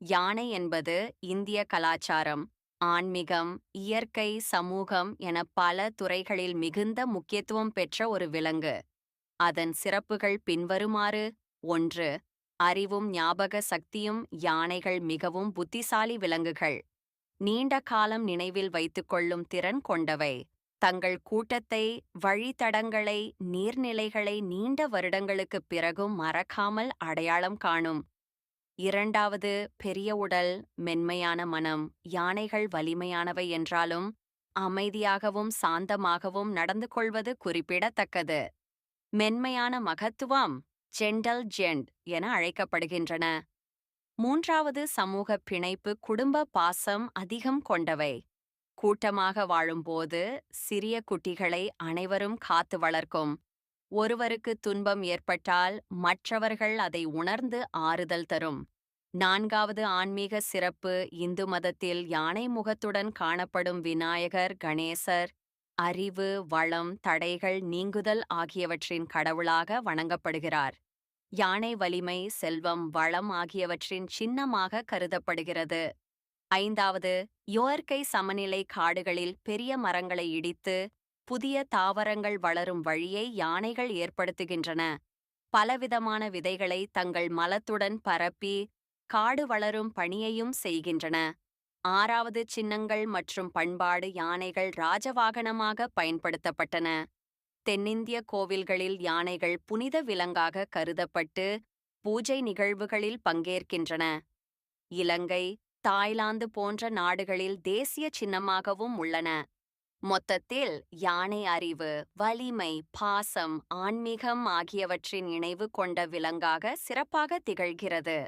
யானை என்பது இந்திய கலாச்சாரம். ஆன்மீகம் இயற்கை சமூகம் என பல துறைகளில் மிகுந்த முக்கியத்துவம் பெற்ற ஒரு விலங்கு. அதன் சிறப்புகள் பின்வருமாறு ஒன்று அறிவும் ஞாபக சக்தியும் யானைகள் மிகவும் புத்திசாலி விலங்குகள். நீண்ட காலம் நினைவில் வைத்துக்கொள்ளும் திறன் கொண்டவை. தங்கள் கூட்டத்தை வழித்தடங்களை நீர்நிலைகளை நீண்ட வருடங்களுக்குப் பிறகும் மறக்காமல் அடையாளம் காணும். இரண்டாவது பெரிய உடல் மென்மையான மனம் யானைகள் வலிமையானவை என்றாலும் அமைதியாகவும் சாந்தமாகவும் நடந்து கொள்வது குறிப்பிடத்தக்கது. மென்மையான மகத்துவம் ஜெண்டல் ஜெண்ட் என அழைக்கப்படுகின்றன. மூன்றாவது சமூக பிணைப்பு குடும்ப பாசம் அதிகம் கொண்டவை. கூட்டமாக வாழும்போது சிறிய குட்டிகளை அனைவரும் காத்து வளர்க்கும். ஒருவருக்கு துன்பம் ஏற்பட்டால் மற்றவர்கள் அதை உணர்ந்து ஆறுதல் தரும். நான்காவது ஆன்மீக சிறப்பு இந்து மதத்தில் யானை முகத்துடன் காணப்படும் விநாயகர் கணேசர் அறிவு வளம் தடைகள் நீங்குதல் ஆகியவற்றின் கடவுளாக வணங்கப்படுகிறார். யானை வலிமை செல்வம் வளம் ஆகியவற்றின் சின்னமாக கருதப்படுகிறது. ஐந்தாவது இயற்கை சமநிலை காடுகளில் பெரிய மரங்களை இடித்து புதிய தாவரங்கள் வளரும் வழியை யானைகள் ஏற்படுத்துகின்றன. பலவிதமான விதைகளை தங்கள் மலத்துடன் பரப்பி காடு வளரும் பணியையும் செய்கின்றன. ஆறாவது சின்னங்கள் மற்றும் பண்பாடு யானைகள் ராஜவாகனமாக பயன்படுத்தப்பட்டன. தென்னிந்திய கோவில்களில் யானைகள் புனித விலங்காக கருதப்பட்டு பூஜை நிகழ்வுகளில் பங்கேற்கின்றன. இலங்கை தாய்லாந்து போன்ற நாடுகளில் தேசிய சின்னமாகவும் உள்ளன. மொத்தத்தில் யானை அறிவு வலிமை பாசம் ஆன்மீகம் ஆகியவற்றின் இணைவு கொண்ட விலங்காக சிறப்பாக திகழ்கிறது.